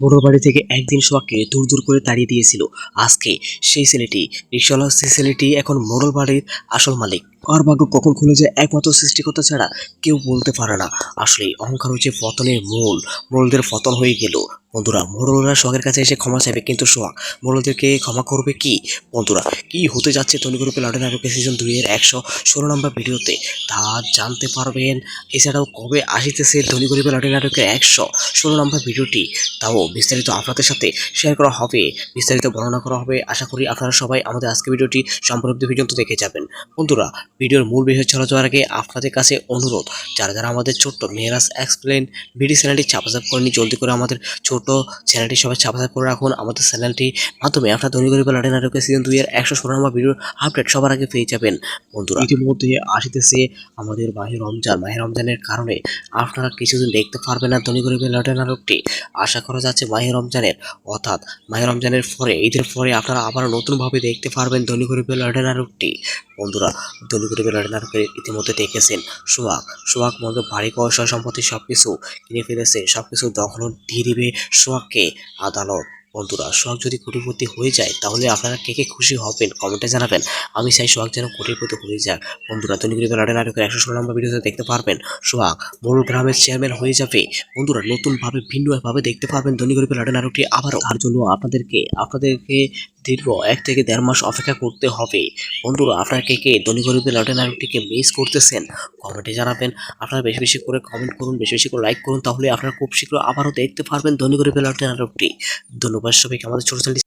Motor বাড়ি থেকে একদিন সোয়াককে দূর দূর করে তাড়িয়ে দিয়েছিল। আজকে সেই ছেলেটি, রিক্সাওয়ালা সেই ছেলেটি এখন মোড়ল বাড়ির আসল মালিক। কার ভাগ্য কখন খুলে যায় একমাত্র সৃষ্টিকর্তা ছাড়া কেউ বলতে পারে না। আসলে অহংকার হচ্ছে পতনের মূল। মোড়লদের পতন হয়ে গেল। বন্ধুরা মোরলরা সোহাগের কাছে এসে ক্ষমা চাইবে কিন্তু সোহাগ মোরলদেরকে ক্ষমা করবে কি? বন্ধুরা, কি হতে যাচ্ছে তনি গ্রুপে লড়ে নাটকে সিজন দুই এর একশো ষোলো নম্বর ভিডিওতে? তা জানতে পারবেন। এছাড়াও কবে আসিতেছে ধনী গরিবের লড়ে নাটকের একশো ষোলো নম্বর ভিডিওটি? তাও বিস্তারিত আপনাদের সাথে শেয়ার করা হবে, বিস্তারিত বর্ণনা করা হবে। আশা করি আপনারা সবাই আমাদের আজকে ভিডিওটি সম্পূর্ণ অবধি পর্যন্ত দেখে যাবেন। বন্ধুরা, ভিডিওর মূল বিষয় চলে যাওয়ার আগে আপনাদের কাছে অনুরোধ, যারা যারা আমাদের ছোট্ট মেহরাজ এক্সপ্লেন ভিডিও চ্যানেলটি সাবস্ক্রাইব করেনি জলদি করে আমাদের ছোট চ্যানেলটি সবাই সাবস্ক্রাইব করে রাখুন। আমাদের চ্যানেলটির মাধ্যমে আপনার ধনী গরিবের লড়ে নাটকের সিজন দুই এর একশো ষোলো নম্বর ভিডিওর আপডেট সবার আগে পেয়ে যাবেন। বন্ধুরা, ইতিমধ্যে আসিতেছে আমাদের মাহে রমজান। মাহে রমজানের কারণে আপনারা কিছুদিন দেখতে পারবেন না ধনী গরিবের লড়ে নাটকটি। আশা করা যাচ্ছে মাহে রমজানের, অর্থাৎ মাহে রমজানের পরে, ঈদের পরে আপনারা আবার নতুনভাবে দেখতে পারবেন ধনী গরিবের লড়ে নাটকটি। বন্ধুরা ধনী গরিবের লড়ে নাটকের ইতিমধ্যে দেখেছেন সোহাগ। সোহাগ মধ্যে বাড়ি, পয়সা, সম্পত্তি সব কিছু কিনে ফেলেছে। সব কিছু দখল দিবে সোহাগকে আদালত। বন্ধুরা, সোহাগ যদি কোটিপতি হয়ে যায়, তাহলে আপনারা কে কে খুশি হবেন? কমেন্টে জানাবেন। আমি চাই সোহাগ যেন কোটিপতি হয়ে যাক। বন্ধুরা গরিবের লড়ে নাটকের একশো ষোলো নম্বর ভিডিওতে দেখতে পারবেন সোহাগ বড় গ্রামের চেয়ারম্যান হয়ে যাবে। বন্ধুরা, নতুনভাবে ভিন্নভাবে দেখতে পারবেন ধনী গরিবের লড়াই নাটকটি আবারও। তার জন্য আপনাদেরকে আপনাদেরকে দীর্ঘ এক থেকে দেড় মাস অপেক্ষা করতে হবে। বন্ধুরা, আপনারা কে কে ধনী গরিবের লটে নাটকটিকে মিস করতেছেন কমেন্টে জানাবেন। আপনারা বেশি বেশি করে কমেন্ট করুন, বেশি বেশি করে লাইক করুন, তাহলে আপনারা খুব শীঘ্র আবারও দেখতে পারবেন ধনী গরিবের লটে নাটকটি। ধন্যবাদ সবাইকে, আমাদের ছোট চ্যানেলটি